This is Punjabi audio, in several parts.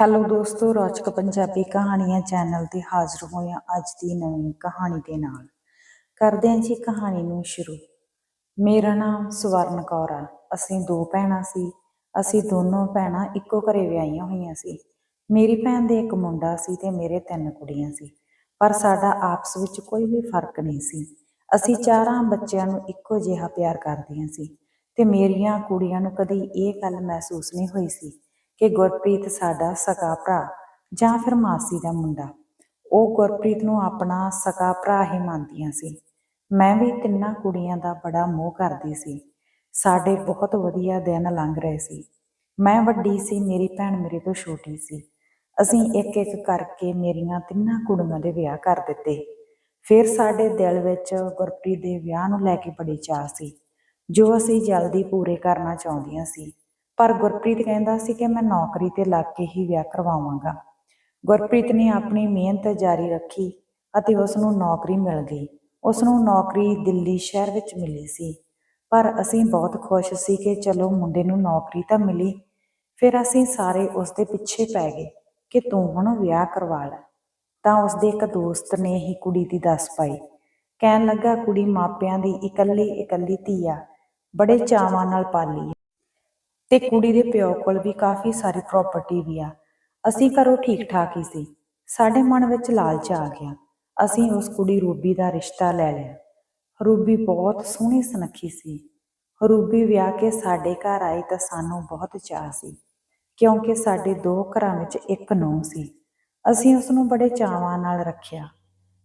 ਹੈਲੋ ਦੋਸਤੋ, ਰੌਚਕ ਪੰਜਾਬੀ ਕਹਾਣੀਆਂ ਚੈਨਲ ਤੇ ਹਾਜ਼ਰ ਹੋਏ ਹਾਂ ਅੱਜ ਦੀ ਨਵੀਂ ਕਹਾਣੀ ਦੇ ਨਾਲ। ਕਰਦੇ ਹਾਂ ਜੀ ਕਹਾਣੀ ਨੂੰ ਸ਼ੁਰੂ। ਮੇਰਾ ਨਾਮ ਸਵਰਨ ਕੌਰ ਆ। ਅਸੀਂ ਦੋ ਭੈਣਾਂ ਸੀ। ਅਸੀਂ ਦੋਨੋਂ ਭੈਣਾਂ ਇੱਕੋ ਘਰੇ ਵਿਆਹੀਆਂ ਹੋਈਆਂ ਸੀ। ਮੇਰੀ ਭੈਣ ਦੇ ਇੱਕ ਮੁੰਡਾ ਸੀ ਤੇ ਮੇਰੇ ਤਿੰਨ ਕੁੜੀਆਂ ਸੀ। ਪਰ ਸਾਡਾ ਆਪਸ ਵਿੱਚ ਕੋਈ ਵੀ ਫ਼ਰਕ ਨਹੀਂ ਸੀ। ਅਸੀਂ ਚਾਰਾਂ ਬੱਚਿਆਂ ਨੂੰ ਇੱਕੋ ਜਿਹਾ ਪਿਆਰ ਕਰਦੀਆਂ ਸੀ ਤੇ ਮੇਰੀਆਂ ਕੁੜੀਆਂ ਨੂੰ ਕਦੀ ਇਹ ਗੱਲ ਮਹਿਸੂਸ ਨਹੀਂ ਹੋਈ ਸੀ ਕਿ ਗੁਰਪ੍ਰੀਤ ਸਾਡਾ ਸਕਾ ਭਰਾ ਜਾਂ ਫਿਰ ਮਾਸੀ ਦਾ ਮੁੰਡਾ। ਉਹ ਗੁਰਪ੍ਰੀਤ ਨੂੰ ਆਪਣਾ ਸਕਾ ਭਰਾ ਹੀ ਮੰਨਦੀਆਂ ਸੀ। ਮੈਂ ਵੀ ਤਿੰਨਾਂ ਕੁੜੀਆਂ ਦਾ ਬੜਾ ਮੋਹ ਕਰਦੀ ਸੀ। ਸਾਡੇ ਬਹੁਤ ਵਧੀਆ ਦਿਨ ਲੰਘ ਰਹੇ ਸੀ। ਮੈਂ ਵੱਡੀ ਸੀ, ਮੇਰੀ ਭੈਣ ਮੇਰੇ ਤੋਂ ਛੋਟੀ ਸੀ। ਅਸੀਂ ਇੱਕ ਇੱਕ ਕਰਕੇ ਮੇਰੀਆਂ ਤਿੰਨਾਂ ਕੁੜੀਆਂ ਦੇ ਵਿਆਹ ਕਰ ਦਿੱਤੇ। ਫਿਰ ਸਾਡੇ ਦਿਲ ਵਿੱਚ ਗੁਰਪ੍ਰੀਤ ਦੇ ਵਿਆਹ ਨੂੰ ਲੈ ਕੇ ਬੜੀ ਚਾਹ ਸੀ, ਜੋ ਅਸੀਂ ਜਲਦੀ ਪੂਰੇ ਕਰਨਾ ਚਾਹੁੰਦੀਆਂ ਸੀ। ਪਰ ਗੁਰਪ੍ਰੀਤ ਕਹਿੰਦਾ ਸੀ ਕਿ ਮੈਂ ਨੌਕਰੀ ਤੇ ਲੱਗ ਕੇ ਹੀ ਵਿਆਹ ਕਰਵਾਵਾਂਗਾ। ਗੁਰਪ੍ਰੀਤ ਨੇ ਆਪਣੀ ਮਿਹਨਤ ਜਾਰੀ ਰੱਖੀ ਅਤੇ ਉਸ ਨੂੰ ਨੌਕਰੀ ਮਿਲ ਗਈ। ਉਸ ਨੂੰ ਨੌਕਰੀ ਦਿੱਲੀ ਸ਼ਹਿਰ ਵਿੱਚ ਮਿਲੀ ਸੀ। ਪਰ ਅਸੀਂ ਬਹੁਤ ਖੁਸ਼ ਸੀ ਕਿ ਚਲੋ ਮੁੰਡੇ ਨੂੰ ਨੌਕਰੀ ਤਾਂ ਮਿਲੀ, ਫਿਰ ਅਸੀਂ ਸਾਰੇ ਉਸ ਦੇ ਪਿੱਛੇ ਪੈ ਗਏ ਕਿ ਤੂੰ ਹੁਣ ਵਿਆਹ ਕਰਵਾ ਲੈ। ਤਾਂ ਉਸ ਦੇ ਇੱਕ ਦੋਸਤ ਨੇ ਹੀ ਕੁੜੀ ਦੀ ਦੱਸ ਪਾਈ। ਕਹਿਣ ਲੱਗਾ, ਕੁੜੀ ਮਾਪਿਆਂ ਦੀ ਇਕੱਲੀ ਇਕੱਲੀ ਧੀ ਆ, ਬੜੇ ਚਾਵਾਂ ਨਾਲ ਪਾਲੀ ਤੇ ਕੁੜੀ ਦੇ ਪਿਓ ਕੋਲ ਵੀ ਕਾਫੀ ਸਾਰੀ ਪ੍ਰਾਪਰਟੀ ਵੀ ਆ। ਅਸੀਂ ਘਰੋਂ ਠੀਕ ਠਾਕ ਹੀ ਸੀ। ਸਾਡੇ ਮਨ ਵਿੱਚ ਲਾਲਚ ਆ ਗਿਆ। ਅਸੀਂ ਉਸ ਕੁੜੀ ਰੂਬੀ ਦਾ ਰਿਸ਼ਤਾ ਲੈ ਲਿਆ। ਰੂਬੀ ਬਹੁਤ ਸੋਹਣੀ ਸੁਨੱਖੀ ਸੀ। ਰੂਬੀ ਵਿਆਹ ਕੇ ਸਾਡੇ ਘਰ ਆਈ ਤਾਂ ਸਾਨੂੰ ਬਹੁਤ ਚਾਅ ਸੀ, ਕਿਉਂਕਿ ਸਾਡੇ ਦੋ ਘਰਾਂ ਵਿੱਚ ਇੱਕ ਨੂੰਹ ਸੀ। ਅਸੀਂ ਉਸ ਨੂੰ ਬੜੇ ਚਾਵਾਂ ਨਾਲ ਰੱਖਿਆ।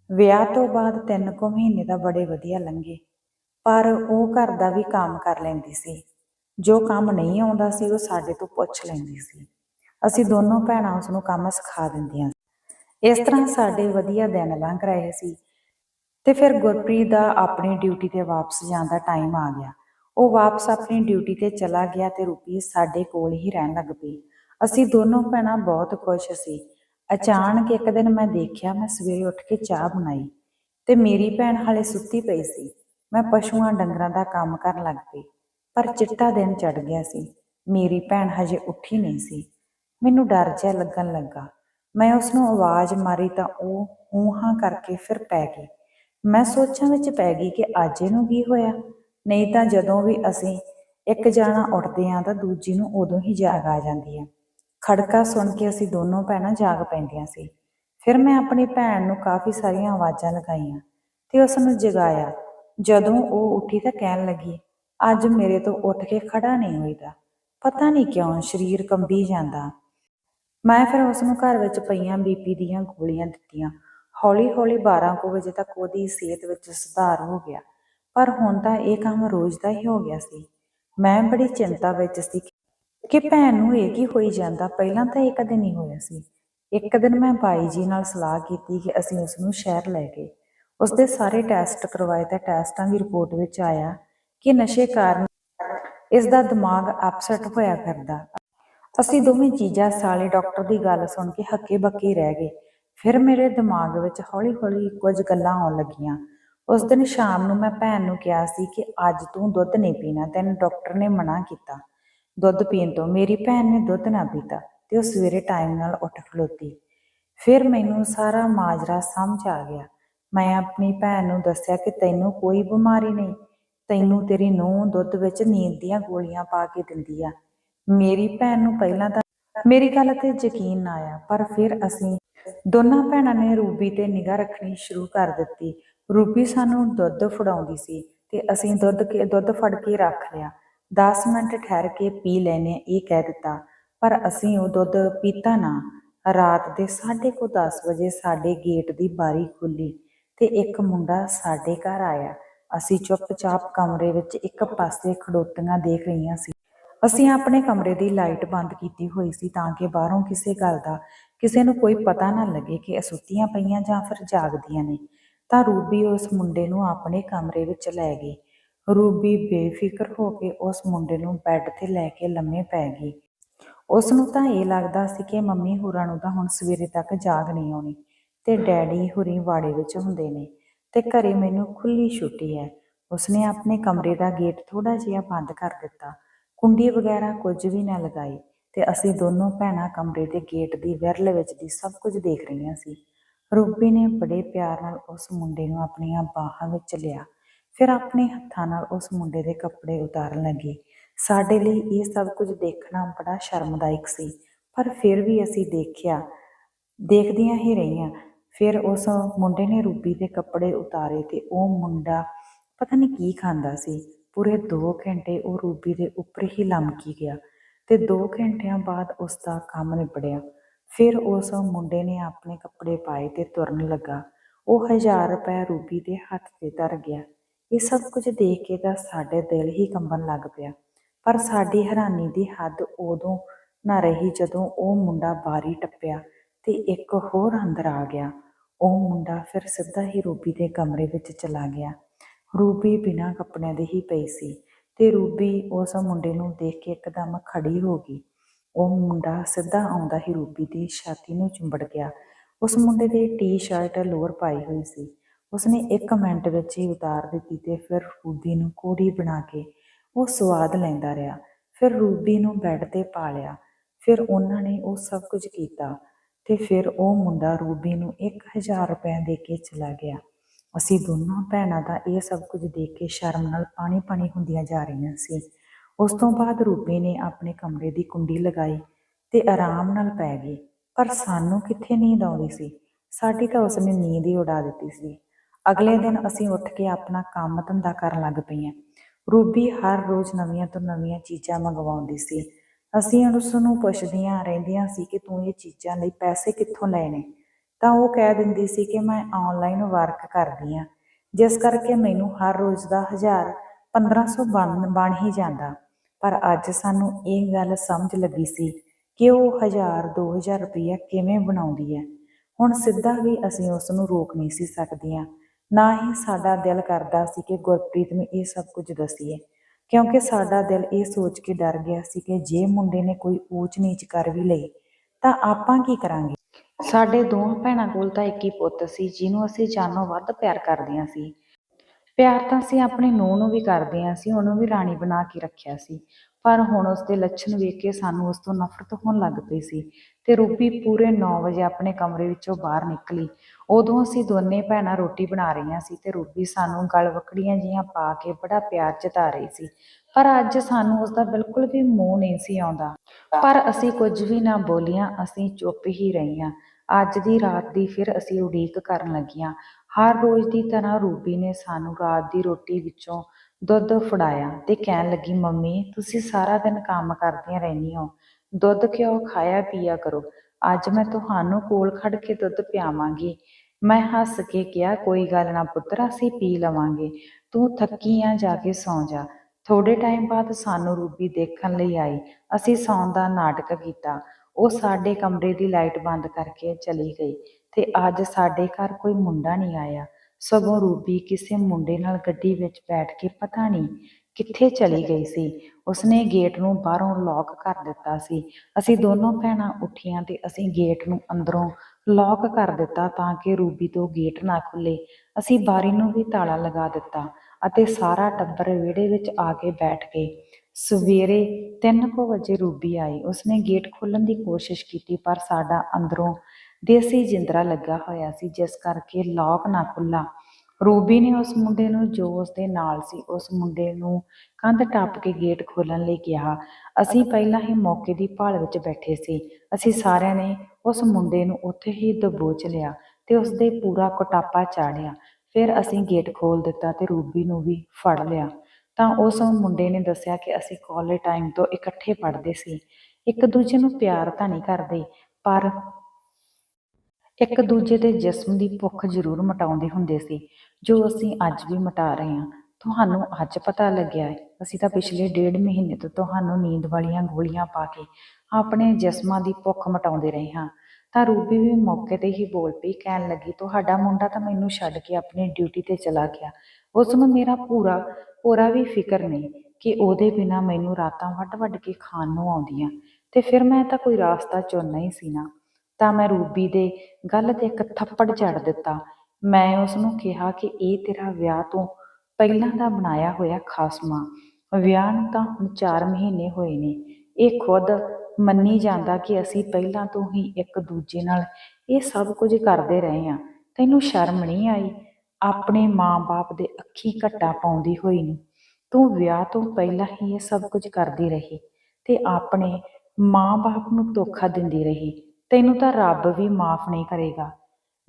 ਵਿਆਹ ਤੋਂ ਬਾਅਦ ਤਿੰਨ ਕੁ ਮਹੀਨੇ ਦਾ ਬੜੇ ਵਧੀਆ ਲੰਘੇ। ਪਰ ਉਹ ਘਰ ਦਾ ਵੀ ਕੰਮ ਕਰ ਲੈਂਦੀ ਸੀ। ਜੋ ਕੰਮ ਨਹੀਂ ਆਉਂਦਾ ਸੀ, ਉਹ ਸਾਡੇ ਤੋਂ ਪੁੱਛ ਲੈਂਦੀ ਸੀ। ਅਸੀਂ ਦੋਨੋਂ ਭੈਣਾਂ ਉਸ ਨੂੰ ਕੰਮ ਸਿਖਾ ਦਿੰਦੀਆਂ ਇਸ ਤਰ੍ਹਾਂ ਸਾਡੇ ਵਧੀਆ ਦਿਨ ਲੰਘ ਰਹੇ ਸੀ ਤੇ ਫਿਰ ਗੁਰਪ੍ਰੀਤ ਦਾ ਆਪਣੀ ਡਿਊਟੀ ਤੇ ਵਾਪਸ ਜਾਣ ਦਾ ਟਾਈਮ ਆ ਗਿਆ। ਉਹ ਵਾਪਸ ਆਪਣੀ ਡਿਊਟੀ ਤੇ ਚਲਾ ਗਿਆ ਤੇ ਰੂਪੀ ਸਾਡੇ ਕੋਲ ਹੀ ਰਹਿਣ ਲੱਗ ਪਈ। ਅਸੀਂ ਦੋਨੋਂ ਭੈਣਾਂ ਬਹੁਤ ਖੁਸ਼ ਸੀ। ਅਚਾਨਕ ਇੱਕ ਦਿਨ ਮੈਂ ਦੇਖਿਆ, ਮੈਂ ਸਵੇਰੇ ਉੱਠ ਕੇ ਚਾਹ ਬਣਾਈ ਤੇ ਮੇਰੀ ਭੈਣ ਹਾਲੇ ਸੁੱਤੀ ਪਈ ਸੀ। ਮੈਂ ਪਸ਼ੂਆਂ ਡੰਗਰਾਂ ਦਾ ਕੰਮ ਕਰਨ ਲੱਗ ਪਈ। ਪਰ ਚਿੱਟਾ ਦਿਨ ਚੜ ਗਿਆ ਸੀ। ਮੇਰੀ ਭੈਣ ਹਜੇ ਉੱਠੀ ਨਹੀਂ ਸੀ। ਮੈਨੂੰ ਡਰ ਜਿਹਾ ਲੱਗਣ ਲੱਗਾ। ਮੈਂ ਉਸ ਨੂੰ ਆਵਾਜ਼ ਮਾਰੀ ਤਾਂ ਉਹ ਊਹਾਂ ਕਰਕੇ ਫਿਰ ਪੈ ਗਈ। ਮੈਂ ਸੋਚਾਂ ਵਿੱਚ ਪੈ ਗਈ ਕਿ ਅੱਜ ਇਹਨੂੰ ਕੀ ਹੋਇਆ? ਨਹੀਂ ਤਾਂ ਜਦੋਂ ਵੀ ਅਸੀਂ ਇੱਕ ਜਾਣਾ ਉੱਠਦੇ ਆਂ ਤਾਂ ਦੂਜੀ ਨੂੰ ਉਦੋਂ ਹੀ ਜਾਗ ਆ ਜਾਂਦੀ ਹੈ। ਖੜਕਾ ਸੁਣ ਕੇ ਅਸੀਂ ਦੋਨੋਂ ਭੈਣਾਂ ਜਾਗ ਪੈਂਦੀਆਂ ਸੀ। ਫਿਰ ਮੈਂ ਆਪਣੀ ਭੈਣ ਨੂੰ ਕਾਫੀ ਸਾਰੀਆਂ ਆਵਾਜ਼ਾਂ ਲਗਾਈਆਂ ਤੇ ਉਸ ਨੂੰ ਜਗਾਇਆ। ਜਦੋਂ ਉਹ ਉੱਠੀ ਤਾਂ ਕਹਿਣ ਲੱਗੀ ਅੱਜ ਮੇਰੇ ਤੋਂ ਉੱਠ ਕੇ ਖੜਾ ਨਹੀਂ ਹੋਈਦਾ। ਪਤਾ ਨਹੀਂ ਕਿਉਂ ਸਰੀਰ ਕੰਬੀ ਜਾਂਦਾ। ਮੈਂ ਫਿਰ ਉਸ ਨੂੰ ਘਰ ਵਿੱਚ ਪਈਆਂ ਬੀਪੀ ਦੀਆਂ ਗੋਲੀਆਂ ਦਿੱਤੀਆਂ। ਹੌਲੀ-ਹੌਲੀ 12 ਕੁ ਵਜੇ ਤੱਕ ਉਹਦੀ ਸਿਹਤ ਵਿੱਚ ਸੁਧਾਰ ਹੋ ਗਿਆ। ਪਰ ਹੁਣ ਤਾਂ ਇਹ ਕੰਮ ਰੋਜ਼ ਦਾ ਹੀ ਹੋ ਗਿਆ ਸੀ। ਮੈਂ ਬੜੀ ਚਿੰਤਾ ਵਿੱਚ ਸੀ ਕਿ ਭੈਣ ਨੂੰ ਇਹ ਕੀ ਹੋਈ ਜਾਂਦਾ। ਪਹਿਲਾਂ ਤਾਂ ਇਹ ਕਦੇ ਨਹੀਂ ਹੋਇਆ ਸੀ। ਇੱਕ ਦਿਨ ਮੈਂ ਬਾਈ ਜੀ ਨਾਲ ਸਲਾਹ ਕੀਤੀ ਕਿ ਅਸੀਂ ਉਸ ਨੂੰ ਸ਼ਹਿਰ ਲੈ ਗਏ। ਉਸ ਦੇ ਸਾਰੇ ਟੈਸਟ ਕਰਵਾਏ ਤਾਂ ਟੈਸਟਾਂ ਦੀ ਰਿਪੋਰਟ ਵਿੱਚ ਆਇਆ ਕਿ ਨਸ਼ੇ ਕਾਰਨ ਇਸ ਦਾ ਦਿਮਾਗ ਅਪਸੈਟ ਹੋਇਆ ਕਰਦਾ ਅਸੀਂ ਦੋਵੇਂ ਚੀਜ਼ਾਂ ਸਾਲੇ ਡਾਕਟਰ ਦੀ ਗੱਲ ਸੁਣ ਕੇ ਹੱਕੇ ਬੱਕੇ ਰਹਿ ਗਏ। ਫਿਰ ਮੇਰੇ ਦਿਮਾਗ ਵਿੱਚ ਹੌਲੀ-ਹੌਲੀ ਕੁਝ ਗੱਲਾਂ ਆਉਣ ਲੱਗੀਆਂ। ਉਸ ਦਿਨ ਸ਼ਾਮ ਨੂੰ ਮੈਂ ਭੈਣ ਨੂੰ ਕਿਹਾ ਸੀ ਕਿ ਅੱਜ ਤੂੰ ਦੁੱਧ ਨਹੀਂ ਪੀਣਾ, ਤੈਨੂੰ ਡਾਕਟਰ ਨੇ ਮਨਾ ਕੀਤਾ। ਦੁੱਧ ਪੀਣ ਤੋਂ ਮੇਰੀ ਭੈਣ ਨੇ ਦੁੱਧ ਨਾ ਪੀਤਾ ਤੇ ਉਹ ਸਵੇਰੇ ਟਾਈਮ ਨਾਲ ਉੱਠ ਖਲੋਤੀ। ਫਿਰ ਮੈਨੂੰ ਸਾਰਾ ਮਾਜਰਾ ਸਮਝ ਆ ਗਿਆ। ਮੈਂ ਆਪਣੀ ਭੈਣ ਨੂੰ ਦੱਸਿਆ ਕਿ ਤੈਨੂੰ ਕੋਈ ਬਿਮਾਰੀ ਨਹੀਂ। ਤੈਨੂੰ ਤੇਰੀ ਨੂੰਹ ਦੁੱਧ ਵਿੱਚ ਨੀਂਦ ਦੀਆਂ ਗੋਲੀਆਂ ਪਾ ਕੇ ਦਿੰਦੀ ਆ। ਮੇਰੀ ਭੈਣ ਨੂੰ ਪਹਿਲਾਂ ਤਾਂ ਮੇਰੀ ਗੱਲ ਤੇ ਯਕੀਨ ਨਾ ਆਇਆ, ਪਰ ਫਿਰ ਅਸੀਂ ਦੋਨਾਂ ਭੈਣਾਂ ਨੇ ਰੂਬੀ ਤੇ ਨਿਗਾਹ ਰੱਖਣੀ ਸ਼ੁਰੂ ਕਰ ਦਿੱਤੀ। ਰੂਬੀ ਸਾਨੂੰ ਦੁੱਧ ਫੜਾਉਂਦੀ ਸੀ ਤੇ ਅਸੀਂ ਦੁੱਧ ਕੇ, ਦੁੱਧ ਫੜ ਕੇ ਰੱਖ ਲਿਆ। 10 ਮਿੰਟ ਠਹਿਰ ਕੇ ਪੀ ਲੈਨੇ ਇਹ ਕਹਿ ਦਿੱਤਾ। ਪਰ ਅਸੀਂ ਉਹ ਦੁੱਧ ਪੀਤਾ ਨਾ। ਰਾਤ ਦੇ 10:30 ਵਜੇ ਸਾਡੇ ਗੇਟ ਦੀ ਬਾਰੀ ਖੁੱਲੀ ਤੇ ਇੱਕ ਮੁੰਡਾ ਸਾਡੇ ਘਰ ਆਇਆ। ਅਸੀਂ ਚੁੱਪਚਾਪ ਕਮਰੇ ਵਿੱਚ ਇੱਕ ਪਾਸੇ ਖੜੋਤੀਆਂ ਦੇਖ ਰਹੀਆਂ ਸੀ। ਅਸੀਂ ਆਪਣੇ ਕਮਰੇ ਦੀ ਲਾਈਟ ਬੰਦ ਕੀਤੀ ਹੋਈ ਸੀ ਤਾਂ ਕਿ ਬਾਹਰੋਂ ਕਿਸੇ ਗੱਲ ਦਾ, ਕਿਸੇ ਨੂੰ ਕੋਈ ਪਤਾ ਨਾ ਲੱਗੇ ਕਿ ਇਹ ਸੁੱਤੀਆਂ ਪਈਆਂ ਜਾਂ ਫਿਰ ਜਾਗਦੀਆਂ ਨੇ। ਤਾਂ ਰੂਬੀ ਉਸ ਮੁੰਡੇ ਨੂੰ ਆਪਣੇ ਕਮਰੇ ਵਿੱਚ ਲੈ ਗਈ। ਰੂਬੀ ਬੇਫਿਕਰ ਹੋ ਕੇ ਉਸ ਮੁੰਡੇ ਨੂੰ ਬੈੱਡ ਤੇ ਲੈ ਕੇ ਲੰਮੇ ਪੈ ਗਈ। ਉਸ ਨੂੰ ਤਾਂ ਇਹ ਲੱਗਦਾ ਸੀ ਕਿ ਮੰਮੀ ਹੋਰਾਂ ਨੂੰ ਤਾਂ ਹੁਣ ਸਵੇਰੇ ਤੱਕ ਜਾਗ ਨਹੀਂ ਆਉਣੀ ਤੇ ਡੈਡੀ ਹੁਰੀ ਵਾੜੇ ਵਿੱਚ ਹੁੰਦੇ ਨੇ। ਤੇ ਘਰੇ ਮੈਨੂੰ ਖੁੱਲੀ ਛੁੱਟੀ ਹੈ। ਉਸਨੇ ਆਪਣੇ ਕਮਰੇ ਦਾ ਗੇਟ ਥੋੜਾ ਜਿਹਾ ਬੰਦ ਕਰ ਦਿੱਤਾ। ਕੁੰਡੀ ਵਗੈਰਾ ਕੁਝ ਵੀ ਨਾ ਲਗਾਈ ਤੇ ਅਸੀਂ ਦੋਨੋਂ ਭੈਣਾਂ ਕਮਰੇ ਦੇ ਗੇਟ ਦੀ ਵਿਰਲ ਵਿੱਚ ਦੀ ਸਭ ਕੁਝ ਦੇਖ ਰਹੀਆਂ ਸੀ। ਰੂਬੀ ਨੇ ਬੜੇ ਪਿਆਰ ਨਾਲ ਉਸ ਮੁੰਡੇ ਨੂੰ ਆਪਣੀਆਂ ਬਾਹਾਂ ਵਿੱਚ ਲਿਆ। ਫਿਰ ਆਪਣੇ ਹੱਥਾਂ ਨਾਲ ਉਸ ਮੁੰਡੇ ਦੇ ਕੱਪੜੇ ਉਤਾਰਨ ਲੱਗੀ। ਸਾਡੇ ਲਈ ਇਹ ਸਭ ਕੁਝ ਦੇਖਣਾ ਬੜਾ ਸ਼ਰਮਦਾਇਕ ਸੀ, ਪਰ ਫਿਰ ਵੀ ਅਸੀਂ ਦੇਖਿਆ, ਦੇਖਦੀਆਂ ਹੀ ਰਹੀਆਂ ਫਿਰ ਉਸ ਮੁੰਡੇ ਨੇ ਰੂਬੀ ਦੇ ਕੱਪੜੇ ਉਤਾਰੇ ਤੇ ਉਹ ਮੁੰਡਾ ਪਤਾ ਨਹੀਂ ਕੀ ਖਾਂਦਾ ਸੀ। ਪੂਰੇ 2 ਘੰਟੇ ਉਹ ਰੂਬੀ ਦੇ ਉੱਪਰ ਹੀ ਲਮਕੀ ਗਿਆ ਤੇ 2 ਘੰਟਿਆਂ ਬਾਅਦ ਉਸ ਦਾ ਕੰਮ ਨਿਬੜਿਆ। ਫਿਰ ਉਸ ਮੁੰਡੇ ਨੇ ਆਪਣੇ ਕੱਪੜੇ ਪਾਏ ਤੇ ਤੁਰਨ ਲੱਗਾ। ਉਹ 1000 ਰੁਪਏ ਰੂਬੀ ਦੇ ਹੱਥ ਤੇ ਧਰ ਗਿਆ। ਇਹ ਸਭ ਕੁਝ ਦੇਖ ਕੇ ਤਾਂ ਸਾਡੇ ਦਿਲ ਹੀ ਕੰਬਣ ਲੱਗ ਪਿਆ। ਪਰ ਸਾਡੀ ਹੈਰਾਨੀ ਦੀ ਹੱਦ ਉਦੋਂ ਨਾ ਰਹੀ ਜਦੋਂ ਉਹ ਮੁੰਡਾ ਬਾਰੀ ਟੱਪਿਆ ਤੇ ਇੱਕ ਹੋਰ ਅੰਦਰ ਆ ਗਿਆ। ਉਹ ਮੁੰਡਾ ਫਿਰ ਸਿੱਧਾ ਹੀ ਰੂਬੀ ਦੇ ਕਮਰੇ ਵਿੱਚ ਚਲਾ ਗਿਆ। ਰੂਬੀ ਬਿਨਾਂ ਕੱਪੜਿਆਂ ਦੇ ਹੀ ਪਈ ਸੀ ਤੇ ਰੂਬੀ ਉਸ ਮੁੰਡੇ ਨੂੰ ਦੇਖ ਕੇ ਇੱਕਦਮ ਖੜੀ ਹੋ ਗਈ। ਉਹ ਮੁੰਡਾ ਸਿੱਧਾ ਆਉਂਦਾ ਹੀ ਰੂਬੀ ਦੀ ਛਾਤੀ ਨੂੰ ਚੁੰਬੜ ਗਿਆ। ਉਸ ਮੁੰਡੇ ਦੇ ਟੀ-ਸ਼ਰਟ ਲੋਅਰ ਪਾਈ ਹੋਈ ਸੀ। ਉਸਨੇ ਇੱਕ ਮਿੰਟ ਵਿੱਚ ਹੀ ਉਤਾਰ ਦਿੱਤੀ ਤੇ ਫਿਰ ਰੂਬੀ ਨੂੰ ਕੋੜੀ ਬਣਾ ਕੇ ਉਹ ਸਵਾਦ ਲੈਂਦਾ ਰਿਹਾ। ਫਿਰ ਰੂਬੀ ਨੂੰ ਬੈੱਡ ਤੇ ਪਾ ਲਿਆ। ਫਿਰ ਉਹਨਾਂ ਨੇ ਉਹ ਸਭ ਕੁਝ ਕੀਤਾ। ਤੇ ਫਿਰ ਉਹ ਮੁੰਡਾ ਰੂਬੀ ਨੂੰ 1000 ਰੁਪਏ ਦੇ ਕੇ ਚਲਾ ਗਿਆ। ਅਸੀਂ ਦੋਨਾਂ ਭੈਣਾਂ ਦਾ ਇਹ ਸਭ ਕੁਝ ਦੇਖ ਕੇ ਸ਼ਰਮ ਨਾਲ ਪਾਣੀ ਪਾਣੀ ਹੁੰਦੀਆਂ ਜਾ ਰਹੀਆਂ ਸੀ। ਉਸ ਤੋਂ ਬਾਅਦ ਰੂਬੀ ਨੇ ਆਪਣੇ ਕਮਰੇ ਦੀ ਕੁੰਡੀ ਲਗਾਈ ਤੇ ਆਰਾਮ ਨਾਲ ਪੈ ਗਈ। ਪਰ ਸਾਨੂੰ ਕਿੱਥੇ ਨੀਂਦ ਆਉਂਦੀ ਸੀ? ਸਾਡੀ ਤਾਂ ਉਸਨੇ ਨੀਂਦ ਹੀ ਉਡਾ ਦਿੱਤੀ ਸੀ। ਅਗਲੇ ਦਿਨ ਅਸੀਂ ਉੱਠ ਕੇ ਆਪਣਾ ਕੰਮ ਧੰਦਾ ਕਰਨ ਲੱਗ ਪਈਆਂ। ਰੂਬੀ ਹਰ ਰੋਜ਼ ਨਵੀਆਂ ਤੋਂ ਨਵੀਆਂ ਚੀਜ਼ਾਂ ਮੰਗਵਾਉਂਦੀ ਸੀ। ਅਸੀਂ ਉਸ ਨੂੰ ਪੁੱਛਦੀਆਂ ਰਹਿੰਦੀਆਂ ਸੀ ਕਿ ਤੂੰ ਇਹ ਚੀਜ਼ਾਂ ਲਈ ਪੈਸੇ ਕਿੱਥੋਂ ਲਏ ਨੇ ਤਾਂ ਉਹ ਕਹਿ ਦਿੰਦੀ ਸੀ ਕਿ ਮੈਂ ਆਨਲਾਈਨ ਵਰਕ ਕਰਦੀ ਆ ਜਿਸ ਕਰਕੇ ਮੈਨੂੰ ਹਰ ਰੋਜ਼ ਦਾ 1000 1500 ਬਣ ਬਣ ਹੀ ਜਾਂਦਾ। ਪਰ ਅੱਜ ਸਾਨੂੰ ਇਹ ਗੱਲ ਸਮਝ ਲੱਗੀ ਸੀ ਕਿ ਉਹ 1000 2000 ਰੁਪਇਆ ਕਿਵੇਂ ਬਣਾਉਂਦੀ ਹੈ। ਹੁਣ ਸਿੱਧਾ ਵੀ ਅਸੀਂ ਉਸ ਨੂੰ ਰੋਕ ਨਹੀਂ ਸੀ ਸਕਦੀਆਂ। ਨਾ ਹੀ ਸਾਡਾ ਦਿਲ ਕਰਦਾ ਸੀ ਕਿ ਗੁਰਪ੍ਰੀਤ ਨੂੰ ਇਹ ਸਭ ਕੁਝ ਦਸੀਏ। ਕਿਉਂਕਿ ਸਾਡਾ ਦਿਲ ਇਹ ਸੋਚ ਕੇ ਡਰ ਗਿਆ ਸੀ ਕਿ ਜੇ ਮੁੰਡੇ ਨੇ ਕੋਈ ਊਚ ਨੀਚ ਕਰ ਵੀ ਲਈ, ਤਾਂ ਆਪਾਂ ਕੀ ਕਰਾਂਗੇ? ਸਾਡੇ ਦੋਹਾਂ ਭੈਣਾਂ ਕੋਲ ਤਾਂ ਇੱਕ ਹੀ ਪੁੱਤ ਸੀ, ਜਿਹਨੂੰ ਅਸੀਂ ਜਾਨੋਂ ਵੱਧ ਪਿਆਰ ਕਰਦੀਆਂ ਸੀ। ਪਿਆਰ ਤਾਂ ਅਸੀਂ ਆਪਣੇ ਨੂੰਹ ਨੂੰ ਵੀ ਕਰਦੇ ਹਾਂ ਸੀ, ਉਹਨੂੰ ਵੀ ਰਾਣੀ ਬਣਾ ਕੇ ਰੱਖਿਆ ਸੀ। ਪਰ ਹੁਣ ਉਸ ਦੇ ਲੱਛਣ ਵੇਖ ਕੇ ਸਾਨੂੰ ਉਸ ਤੋਂ ਨਫ਼ਰਤ ਹੋਣ ਲੱਗ ਪਈ ਸੀ। ਤੇ ਰੂਪੀ ਪੂਰੇ 9 ਵਜੇ ਆਪਣੇ ਕਮਰੇ ਵਿੱਚੋਂ ਬਾਹਰ ਨਿਕਲੀ। ਉਦੋਂ ਅਸੀਂ ਦੋਨੇ ਭੈਣਾਂ ਰੋਟੀ ਬਣਾ ਰਹੀਆਂ ਸੀ ਤੇ ਰੂਪੀ ਸਾਨੂੰ ਗਲ ਵਕੜੀਆਂ ਜੀਆਂ ਪਾ ਕੇ ਬੜਾ ਪਿਆਰ ਜਤਾ ਰਹੀ ਸੀ। ਪਰ ਅੱਜ ਸਾਨੂੰ ਉਸ ਦਾ ਬਿਲਕੁਲ ਵੀ ਮੂੰਹ ਨਹੀਂ ਸੀ ਆਉਂਦਾ। ਪਰ ਅਸੀਂ ਕੁਝ ਵੀ ਨਾ ਬੋਲੀਆਂ, ਅਸੀਂ ਚੁੱਪ ਹੀ ਰਹੀਆਂ। ਅੱਜ ਦੀ ਰਾਤ ਦੀ ਫਿਰ ਅਸੀਂ ਉਡੀਕ ਕਰਨ ਲੱਗੀਆਂ। ਹਰ ਰੋਜ਼ ਦੀ ਤਰ੍ਹਾਂ ਰੂਬੀ ਨੇ ਸਾਨੂੰ ਰਾਤ ਦੀ ਰੋਟੀ ਵਿੱਚੋਂ ਦੁੱਧ ਫੜਾਇਆ ਤੇ ਕਹਿਣ ਲੱਗੀ, ਮੰਮੀ, ਤੁਸੀਂ ਸਾਰਾ ਦਿਨ ਕੰਮ ਕਰਦੀਆਂ ਰਹਿੰਦੀ ਹੋ। ਦੁੱਧ ਕਿਉਂ ਖਾਇਆ ਪੀਆ ਕਰੋ। ਅੱਜ ਮੈਂ ਤੁਹਾਨੂੰ ਕੋਲ ਖੜ ਕੇ ਦੁੱਧ ਪਿਆਵਾਂਗੀ। ਮੈਂ ਹੱਸ ਕੇ ਕਿਹਾ, ਕੋਈ ਗੱਲ ਨਾ ਪੁੱਤਰ, ਅਸੀਂ ਪੀ ਲਵਾਂਗੇ। ਤੂੰ ਥੱਕੀ ਆ, ਜਾ ਕੇ ਸੌਂ ਜਾ। ਥੋੜੇ ਟਾਈਮ ਬਾਅਦ ਸਾਨੂੰ ਰੂਬੀ ਦੇਖਣ ਲਈ ਆਈ। ਅਸੀਂ ਸੌਣ ਦਾ ਨਾਟਕ ਕੀਤਾ। ਉਹ ਸਾਡੇ ਕਮਰੇ ਦੀ ਲਾਈਟ ਬੰਦ ਕਰਕੇ ਚਲੀ ਗਈ ਤੇ ਅੱਜ ਸਾਡੇ ਘਰ ਕੋਈ ਮੁੰਡਾ ਨਹੀਂ ਆਇਆ। ਸਗੋਂ ਰੂਬੀ ਕਿਸੇ ਮੁੰਡੇ ਨਾਲ ਗੱਡੀ ਵਿੱਚ ਬੈਠ ਕੇ ਪਤਾ ਨਹੀਂ ਕਿੱਥੇ ਚਲੀ ਗਈ ਸੀ? ਉਸਨੇ ਗੇਟ ਨੂੰ ਬਾਹਰੋਂ ਲੌਕ ਕਰ ਦਿੱਤਾ ਸੀ। ਅਸੀਂ ਦੋਨੋਂ ਭੈਣਾਂ ਉੱਠੀਆਂ ਤੇ ਅਸੀਂ ਗੇਟ ਨੂੰ ਅੰਦਰੋਂ ਲੌਕ ਕਰ ਦਿੱਤਾ ਤਾਂ ਕਿ ਰੂਬੀ ਤੋਂ ਗੇਟ ਨਾ ਖੁੱਲੇ। ਅਸੀਂ ਬਾਰੀ ਨੂੰ ਵੀ ਤਾਲਾ ਲਗਾ ਦਿੱਤਾ ਅਤੇ ਸਾਰਾ ਟੱਬਰ ਵਿਹੜੇ ਵਿੱਚ ਆ ਕੇ ਬੈਠ ਗਏ। ਸਵੇਰੇ 3:00 ਵਜੇ ਰੂਬੀ ਆਈ। ਉਸਨੇ ਗੇਟ ਖੋਲਣ ਦੀ ਕੋਸ਼ਿਸ਼ ਕੀਤੀ, ਪਰ ਸਾਡਾ ਅੰਦਰੋਂ ਦੇਸੀ ਜਿੰਦਰਾ ਲੱਗਾ ਹੋਇਆ ਸੀ, ਜਿਸ ਕਰਕੇ ਲੌਕ ਨਾ ਖੁੱਲਾ ਰੂਬੀ ਨੇ ਉਸ ਮੁੰਡੇ ਨੂੰ, ਜੋ ਉਸ ਦੇ ਨਾਲ ਸੀ, ਉਸ ਮੁੰਡੇ ਨੂੰ ਕੰਧ ਟੱਪ ਕੇ ਗੇਟ ਖੋਲਣ ਲਈ ਕਿਹਾ। ਅਸੀਂ ਪਹਿਲਾਂ ਹੀ ਮੌਕੇ ਦੀ ਭਾਲ ਵਿੱਚ ਬੈਠੇ ਸੀ। ਅਸੀਂ ਸਾਰਿਆਂ ਨੇ ਉਸ ਮੁੰਡੇ ਨੂੰ ਉੱਥੇ ਹੀ ਦਬੋਚ ਲਿਆ ਤੇ ਉਸ ਦੇ ਪੂਰਾ ਕੋਟਾਪਾ ਚਾੜਿਆ। ਫਿਰ ਅਸੀਂ ਗੇਟ ਖੋਲ ਦਿੱਤਾ ਤੇ ਰੂਬੀ ਨੂੰ ਵੀ ਫੜ ਲਿਆ। ਤਾਂ ਉਸ ਮੁੰਡੇ ਨੇ ਦੱਸਿਆ ਕਿ ਅਸੀਂ ਕਾਲਜ ਟਾਈਮ ਤੋਂ ਇਕੱਠੇ ਪੜ੍ਹਦੇ ਸੀ। ਇੱਕ ਦੂਜੇ ਨੂੰ ਪਿਆਰ ਤਾਂ ਨਹੀਂ ਕਰਦੇ, ਪਰ ਇੱਕ ਦੂਜੇ ਦੇ ਜਿਸਮ ਦੀ ਭੁੱਖ ਜ਼ਰੂਰ ਮਿਟਾਉਂਦੇ ਹੁੰਦੇ ਸੀ, ਜੋ ਅਸੀਂ ਅੱਜ ਵੀ ਮਿਟਾ ਰਹੇ ਹਾਂ। ਤੁਹਾਨੂੰ ਅੱਜ ਪਤਾ ਲੱਗਿਆ ਹੈ, ਅਸੀਂ ਤਾਂ ਪਿਛਲੇ ਡੇਢ ਮਹੀਨੇ ਤੋਂ ਤੁਹਾਨੂੰ ਨੀਂਦ ਵਾਲੀਆਂ ਗੋਲੀਆਂ ਪਾ ਕੇ ਆਪਣੇ ਜਿਸਮਾਂ ਦੀ ਭੁੱਖ ਮਿਟਾਉਂਦੇ ਰਹੇ ਹਾਂ। ਤਾਂ ਰੂਬੀ ਵੀ ਮੌਕੇ ਤੇ ਹੀ ਬੋਲ ਪਈ, ਕਹਿਣ ਲੱਗੀ, ਤੁਹਾਡਾ ਮੁੰਡਾ ਤਾਂ ਮੈਨੂੰ ਛੱਡ ਕੇ ਆਪਣੀ ਡਿਊਟੀ ਤੇ ਚਲਾ ਗਿਆ। ਉਸ ਨੂੰ ਮੇਰਾ ਪੂਰਾ ਪੂਰਾ ਵੀ ਫਿਕਰ ਨਹੀਂ ਕਿ ਉਹਦੇ ਬਿਨਾ ਮੈਨੂੰ ਰਾਤਾਂ ਵੱਡ ਵੱਡ ਕੇ ਖਾਣ ਨੂੰ ਆਉਂਦੀਆਂ। ਤੇ ਫਿਰ ਮੈਂ ਤਾਂ ਕੋਈ ਰਾਸਤਾ ਚੁਣਨਾ ਹੀ ਸੀ ਨਾ। ਤਾਂ ਮੈਂ ਰੂਬੀ ਦੇ ਗੱਲ ਤੇ ਇੱਕ ਥੱਪੜ ਝੜ ਦਿੱਤਾ। ਮੈਂ ਉਸ ਨੂੰ ਕਿਹਾ ਕਿ ਇਹ ਤੇਰਾ ਵਿਆਹ ਤੋਂ ਪਹਿਲਾਂ ਦਾ ਬਣਾਇਆ ਹੋਇਆ ਖਾਸਮਾ ਵਿਆਹ ਨੂੰ ਤਾਂ ਹੁਣ 4 ਮਹੀਨੇ ਹੋਏ ਨੇ। ਇਹ ਖੁਦ ਮੰਨੀ ਜਾਂਦਾ ਕਿ ਅਸੀਂ ਪਹਿਲਾਂ ਤੋਂ ਹੀ ਇੱਕ ਦੂਜੇ ਨਾਲ ਇਹ ਸਭ ਕੁਝ ਕਰਦੇ ਰਹੇ ਹਾਂ। ਤੈਨੂੰ ਸ਼ਰਮ ਨਹੀਂ ਆਈ? ਆਪਣੇ ਮਾਂ-ਬਾਪ ਦੇ ਅੱਖੀ ਘੱਟਾ ਪਾਉਂਦੀ ਹੋਈ ਨੂੰ। ਤੂੰ ਵਿਆਹ ਤੋਂ ਪਹਿਲਾਂ ਹੀ ਇਹ ਸਭ ਕੁਝ ਕਰਦੀ ਰਹੀ ਤੇ ਆਪਣੇ ਮਾਂ-ਬਾਪ ਨੂੰ ਧੋਖਾ ਦਿੰਦੀ ਰਹੀ। ਤੈਨੂੰ ਤਾਂ ਰੱਬ ਵੀ ਮਾਫ ਨਹੀਂ ਕਰੇਗਾ।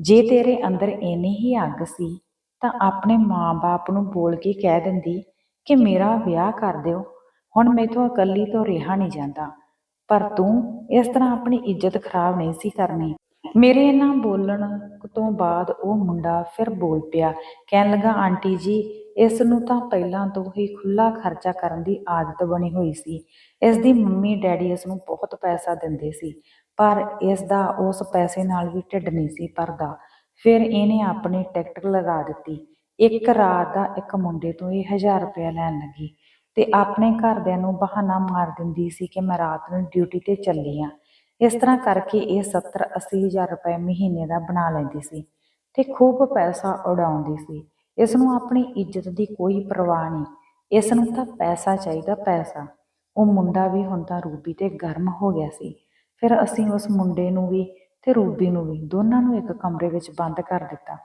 ਜੇ ਤੇਰੇ ਅੰਦਰ ਇੰਨੀ ਹੀ ਅੱਗ ਸੀ, ਤਾਂ ਆਪਣੇ ਮਾਂ-ਬਾਪ ਨੂੰ ਬੋਲ ਕੇ ਕਹਿ ਦਿੰਦੀ ਕਿ ਮੇਰਾ ਵਿਆਹ ਕਰ ਦਿਓ। ਹੁਣ ਮੈਥੋਂ ਇਕੱਲੀ ਤੋਂ ਰਿਹਾ ਨਹੀਂ ਜਾਂਦਾ। ਪਰ ਤੂੰ ਇਸ ਤਰ੍ਹਾਂ ਆਪਣੀ ਇੱਜ਼ਤ ਖਰਾਬ ਨਹੀਂ ਸੀ ਕਰਨੀ। ਮੇਰੇ ਇਹਨਾਂ ਬੋਲਣ ਤੋਂ ਬਾਅਦ ਉਹ ਮੁੰਡਾ ਫਿਰ ਬੋਲ ਪਿਆ, ਕਹਿਣ ਲੱਗਾ, ਆਂਟੀ ਜੀ, ਇਸ ਨੂੰ ਤਾਂ ਪਹਿਲਾਂ ਤੋਂ ਹੀ ਖੁੱਲਾ ਖਰਚਾ ਕਰਨ ਦੀ ਆਦਤ ਬਣੀ ਹੋਈ ਸੀ। ਇਸ ਦੀ ਮੰਮੀ ਡੈਡੀ ਇਸ ਨੂੰ ਬਹੁਤ ਪੈਸਾ ਦਿੰਦੇ ਸੀ। ਪਰ ਇਸ ਦਾ ਉਸ ਪੈਸੇ ਨਾਲ ਵੀ ਢਿੱਡ ਨਹੀਂ ਸੀ ਭਰਦਾ। ਫਿਰ ਇਹਨੇ ਆਪਣੀ ਟਿਕਟ ਲਗਾ ਦਿੱਤੀ। ਇੱਕ ਰਾਤ ਦਾ ਇੱਕ ਮੁੰਡੇ ਤੋਂ ਇਹ 1000 ਰੁਪਇਆ ਲੈਣ ਲੱਗੀ ਤੇ ਆਪਣੇ ਘਰਦਿਆਂ ਨੂੰ ਬਹਾਨਾ ਮਾਰ ਦਿੰਦੀ ਸੀ ਕਿ ਮੈਂ ਰਾਤ ਨੂੰ ਡਿਊਟੀ ਤੇ ਚੱਲੀ ਆ। ਇਸ ਤਰ੍ਹਾਂ ਕਰਕੇ ਇਹ 70 80 ਹਜ਼ਾਰ ਰੁਪਏ ਮਹੀਨੇ ਦਾ ਬਣਾ ਲੈਂਦੀ ਸੀ ਤੇ ਖੂਬ ਪੈਸਾ ਉਡਾਉਂਦੀ ਸੀ। ਇਸ ਨੂੰ ਆਪਣੀ ਇੱਜ਼ਤ ਦੀ ਕੋਈ ਪਰਵਾਹ ਨਹੀਂ। ਇਸ ਨੂੰ ਤਾਂ ਪੈਸਾ ਚਾਹੀਦਾ ਪੈਸਾ। ਉਹ ਮੁੰਡਾ ਵੀ ਹੁਣ ਤਾਂ ਰੂਬੀ ਤੇ ਗਰਮ ਹੋ ਗਿਆ ਸੀ। ਫਿਰ ਅਸੀਂ ਉਸ ਮੁੰਡੇ ਨੂੰ ਵੀ ਤੇ ਰੂਬੀ ਨੂੰ ਵੀ ਦੋਨਾਂ ਨੂੰ ਇੱਕ ਕਮਰੇ ਵਿੱਚ ਬੰਦ ਕਰ ਦਿੱਤਾ।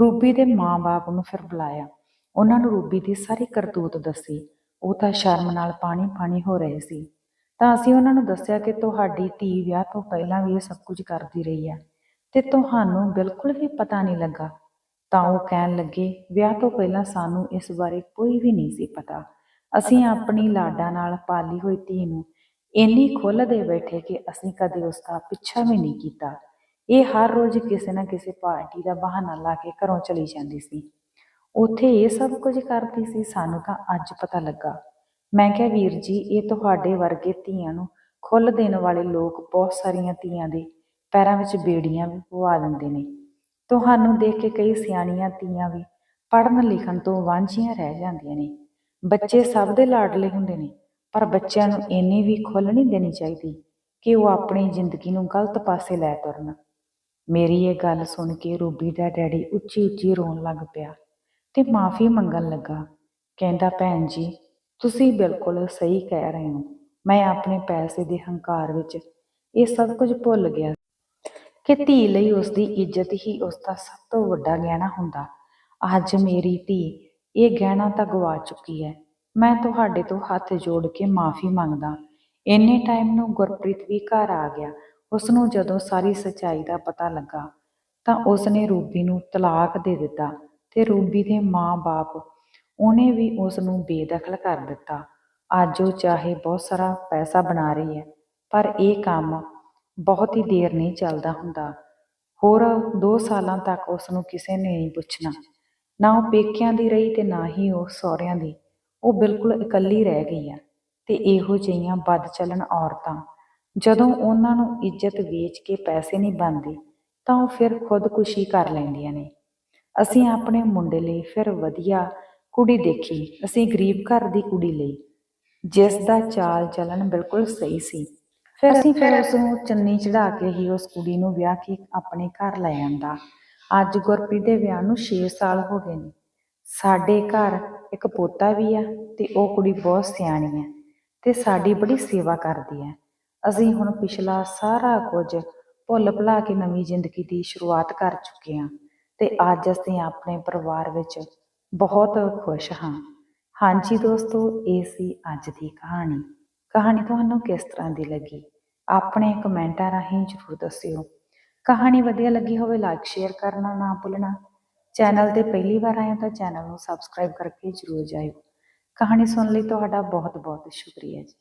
ਰੂਬੀ ਦੇ ਮਾਂ-ਬਾਪ ਨੂੰ ਫਿਰ ਬੁਲਾਇਆ। ਉਹਨਾਂ ਨੂੰ ਰੂਬੀ ਦੀ ਸਾਰੀ ਕਰਤੂਤ ਦੱਸੀ। ਉਹ ਤਾਂ ਸ਼ਰਮ ਨਾਲ ਪਾਣੀ-ਪਾਣੀ ਹੋ ਰਹੇ ਸੀ। ਤਾਂ ਅਸੀਂ ਉਹਨਾਂ ਨੂੰ ਦੱਸਿਆ ਕਿ ਤੁਹਾਡੀ ਧੀ ਵਿਆਹ ਤੋਂ ਪਹਿਲਾਂ ਵੀ ਇਹ ਸਭ ਕੁਝ ਕਰਦੀ ਰਹੀ ਹੈ ਤੇ ਤੁਹਾਨੂੰ ਬਿਲਕੁਲ ਵੀ ਪਤਾ ਨਹੀਂ ਲੱਗਾ। ਤਾਂ ਉਹ ਕਹਿਣ ਲੱਗੇ, ਵਿਆਹ ਤੋਂ ਪਹਿਲਾਂ ਸਾਨੂੰ ਇਸ ਬਾਰੇ ਕੋਈ ਵੀ ਨਹੀਂ ਸੀ ਪਤਾ। ਅਸੀਂ ਆਪਣੀ ਲਾਡਾ ਨਾਲ ਪਾਲੀ ਹੋਈ ਧੀ ਨੂੰ ਇੰਨੀ ਖੁੱਲ ਦੇ ਬੈਠੇ ਕਿ ਅਸੀਂ ਕਦੇ ਉਸ ਦਾ ਪਿੱਛਾ ਵੀ ਨਹੀਂ ਕੀਤਾ। ਇਹ ਹਰ ਰੋਜ਼ ਕਿਸੇ ਨਾ ਕਿਸੇ ਪਾਰਟੀ ਦਾ ਬਹਾਨਾ ਲਾ ਕੇ ਘਰੋਂ ਚਲੀ ਜਾਂਦੀ ਸੀ। ਉੱਥੇ ਇਹ ਸਭ ਕੁਝ ਕਰਦੀ ਸੀ, ਸਾਨੂੰ ਤਾਂ ਅੱਜ ਪਤਾ ਲੱਗਾ। ਮੈਂ ਕਿਹਾ, ਵੀਰ ਜੀ, ਇਹ ਤੁਹਾਡੇ ਵਰਗੇ ਧੀਆਂ ਨੂੰ ਖੁੱਲ ਦੇਣ ਵਾਲੇ ਲੋਕ ਬਹੁਤ ਸਾਰੀਆਂ ਧੀਆਂ ਦੇ ਪੈਰਾਂ ਵਿੱਚ ਬੇੜੀਆਂ ਵੀ ਪਵਾ ਦਿੰਦੇ ਨੇ। ਤੁਹਾਨੂੰ ਦੇਖ ਕੇ ਕਈ ਸਿਆਣੀਆਂ ਧੀਆਂ ਵੀ ਪੜ੍ਹਨ ਲਿਖਣ ਤੋਂ ਵਾਂਝੀਆਂ ਰਹਿ ਜਾਂਦੀਆਂ ਨੇ। ਬੱਚੇ ਸਭ ਦੇ ਲਾਡਲੇ ਹੁੰਦੇ ਨੇ। ਪਰ ਬੱਚਿਆਂ ਨੂੰ ਇੰਨੀ ਵੀ ਖੁੱਲ੍ਹ ਨਹੀਂ ਦੇਣੀ ਚਾਹੀਦੀ ਕਿ ਉਹ ਆਪਣੀ ਜ਼ਿੰਦਗੀ ਨੂੰ ਗਲਤ ਪਾਸੇ ਲੈ ਤੁਰਨ। ਮੇਰੀ ਇਹ ਗੱਲ ਸੁਣ ਕੇ ਰੂਬੀ ਦਾ ਡੈਡੀ ਉੱਚੀ ਉੱਚੀ ਰੋਣ ਲੱਗ ਪਿਆ ਤੇ ਮਾਫੀ ਮੰਗਣ ਲੱਗਾ। ਕਹਿੰਦਾ, ਭੈਣ ਜੀ, ਤੁਸੀਂ ਬਿਲਕੁਲ ਸਹੀ ਕਹਿ ਰਹੇ ਹੋ। ਮੈਂ ਆਪਣੇ ਪੈਸੇ ਦੇ ਹੰਕਾਰ ਵਿੱਚ ਇਹ ਸਭ ਕੁਝ ਭੁੱਲ ਗਿਆ ਕਿ ਧੀ ਲਈ ਉਸ ਦੀ ਇੱਜ਼ਤ ਹੀ ਉਸ ਦਾ ਸਭ ਤੋਂ ਵੱਡਾ ਗਹਿਣਾ ਹੁੰਦਾ। ਅੱਜ ਮੇਰੀ ਧੀ ਇਹ ਗਹਿਣਾ ਤਾਂ ਗਵਾ ਚੁੱਕੀ ਹੈ। ਮੈਂ ਤੁਹਾਡੇ ਤੋਂ ਹੱਥ ਜੋੜ ਕੇ ਮਾਫੀ ਮੰਗਦਾ। ਇੰਨੇ ਟਾਈਮ ਨੂੰ ਗੁਰਪ੍ਰੀਤ ਵੀ ਘਰ ਆ ਗਿਆ। ਉਸ ਨੂੰ ਜਦੋਂ ਸਾਰੀ ਸੱਚਾਈ ਦਾ ਪਤਾ ਲੱਗਾ, ਤਾਂ ਉਸ ਨੇ ਰੂਬੀ ਨੂੰ ਤਲਾਕ ਦੇ ਦਿੱਤਾ ਤੇ ਰੂਬੀ ਦੇ ਮਾਂ-ਬਾਪ ਉਹਨੇ ਵੀ ਉਸ ਨੂੰ ਬੇਦਖਲ ਕਰ ਦਿੱਤਾ। ਅੱਜ ਉਹ ਚਾਹੇ ਬਹੁਤ ਸਾਰਾ ਪੈਸਾ ਬਣਾ ਰਹੀ ਹੈ, ਪਰ ਇਹ ਕੰਮ ਬਹੁਤ ਹੀ ਦੇਰ ਨਹੀਂ ਚੱਲਦਾ ਹੁੰਦਾ। ਹੋਰ 2 ਸਾਲਾਂ ਤੱਕ ਉਸ ਨੂੰ ਕਿਸੇ ਨੇ ਨਹੀਂ ਪੁੱਛਣਾ। ਨਾ ਉਹ ਪੇਕਿਆਂ ਦੀ ਰਹੀ ਤੇ ਨਾ ਹੀ ਉਹ ਸਹੁਰਿਆਂ ਦੀ। ਉਹ ਬਿਲਕੁਲ ਇਕੱਲੀ ਰਹਿ ਗਈ ਆ ਤੇ ਇਹੋ ਜਿਹੀਆਂ ਬਦ ਚੱਲਣ ਔਰਤਾਂ, ਜਦੋਂ ਉਹਨਾਂ ਨੂੰ ਇੱਜ਼ਤ ਵੇਚ ਕੇ ਪੈਸੇ ਨਹੀਂ ਬਣਦੇ, ਤਾਂ ਉਹ ਫਿਰ ਖੁਦਕੁਸ਼ੀ ਕਰ ਲੈਂਦੀਆਂ ਨੇ। ਅਸੀਂ ਆਪਣੇ ਮੁੰਡੇ ਲਈ ਫਿਰ ਵਧੀਆ ਕੁੜੀ ਦੇਖੀ, ਅਸੀਂ ਗਰੀਬ ਘਰ ਦੀ ਕੁੜੀ ਲਈ, ਜਿਸ ਦਾ ਚਾਲ ਚੱਲਣ ਬਿਲਕੁਲ ਸਹੀ ਸੀ। ਫਿਰ ਅਸੀਂ ਫਿਰ ਉਸ ਨੂੰ ਚੰਨੀ ਚੜਾ ਕੇ ਹੀ ਉਸ ਕੁੜੀ ਨੂੰ ਵਿਆਹ ਕੇ ਆਪਣੇ ਘਰ ਲੈ ਆਂਦਾ। ਅੱਜ ਗੁਰਪ੍ਰੀਤ ਦੇ ਵਿਆਹ ਨੂੰ 6 ਸਾਲ ਹੋ ਗਏ ਨੇ। ਸਾਡੇ ਘਰ ਇੱਕ ਪੋਤਾ ਵੀ ਆ ਤੇ ਉਹ ਕੁੜੀ ਬਹੁਤ ਸਿਆਣੀ ਹੈ ਤੇ ਸਾਡੀ ਬੜੀ ਸੇਵਾ ਕਰਦੀ ਹੈ ਅਸੀਂ ਹੁਣ ਪਿਛਲਾ ਸਾਰਾ ਕੁਝ ਭੁੱਲ ਭੁਲਾ ਕੇ ਨਵੀਂ ਜ਼ਿੰਦਗੀ ਦੀ ਸ਼ੁਰੂਆਤ ਕਰ ਚੁੱਕੇ ਹਾਂ ਤੇ ਅੱਜ ਅਸੀਂ ਆਪਣੇ ਪਰਿਵਾਰ ਵਿੱਚ ਬਹੁਤ ਖੁਸ਼ ਹਾਂ। ਹਾਂਜੀ ਦੋਸਤੋ, ਇਹ ਸੀ ਅੱਜ ਦੀ ਕਹਾਣੀ। ਕਹਾਣੀ ਤੁਹਾਨੂੰ ਕਿਸ ਤਰ੍ਹਾਂ ਦੀ ਲੱਗੀ? ਆਪਣੇ ਕਮੈਂਟਾਂ ਰਾਹੀਂ ਜ਼ਰੂਰ ਦੱਸਿਓ। ਕਹਾਣੀ ਵਧੀਆ ਲੱਗੀ ਹੋਵੇ ਲਾਈਕ ਸ਼ੇਅਰ ਕਰਨਾ ਨਾ ਭੁੱਲਣਾ। ਚੈਨਲ ਤੇ ਪਹਿਲੀ ਵਾਰ ਆਏ ਹੋ ਤਾਂ ਚੈਨਲ ਨੂੰ ਸਬਸਕ੍ਰਾਈਬ ਕਰਕੇ ਜ਼ਰੂਰ ਜਾਇਓ। ਕਹਾਣੀ ਸੁਣਨ ਲਈ ਤੁਹਾਡਾ ਬਹੁਤ ਬਹੁਤ ਸ਼ੁਕਰੀਆ ਜੀ।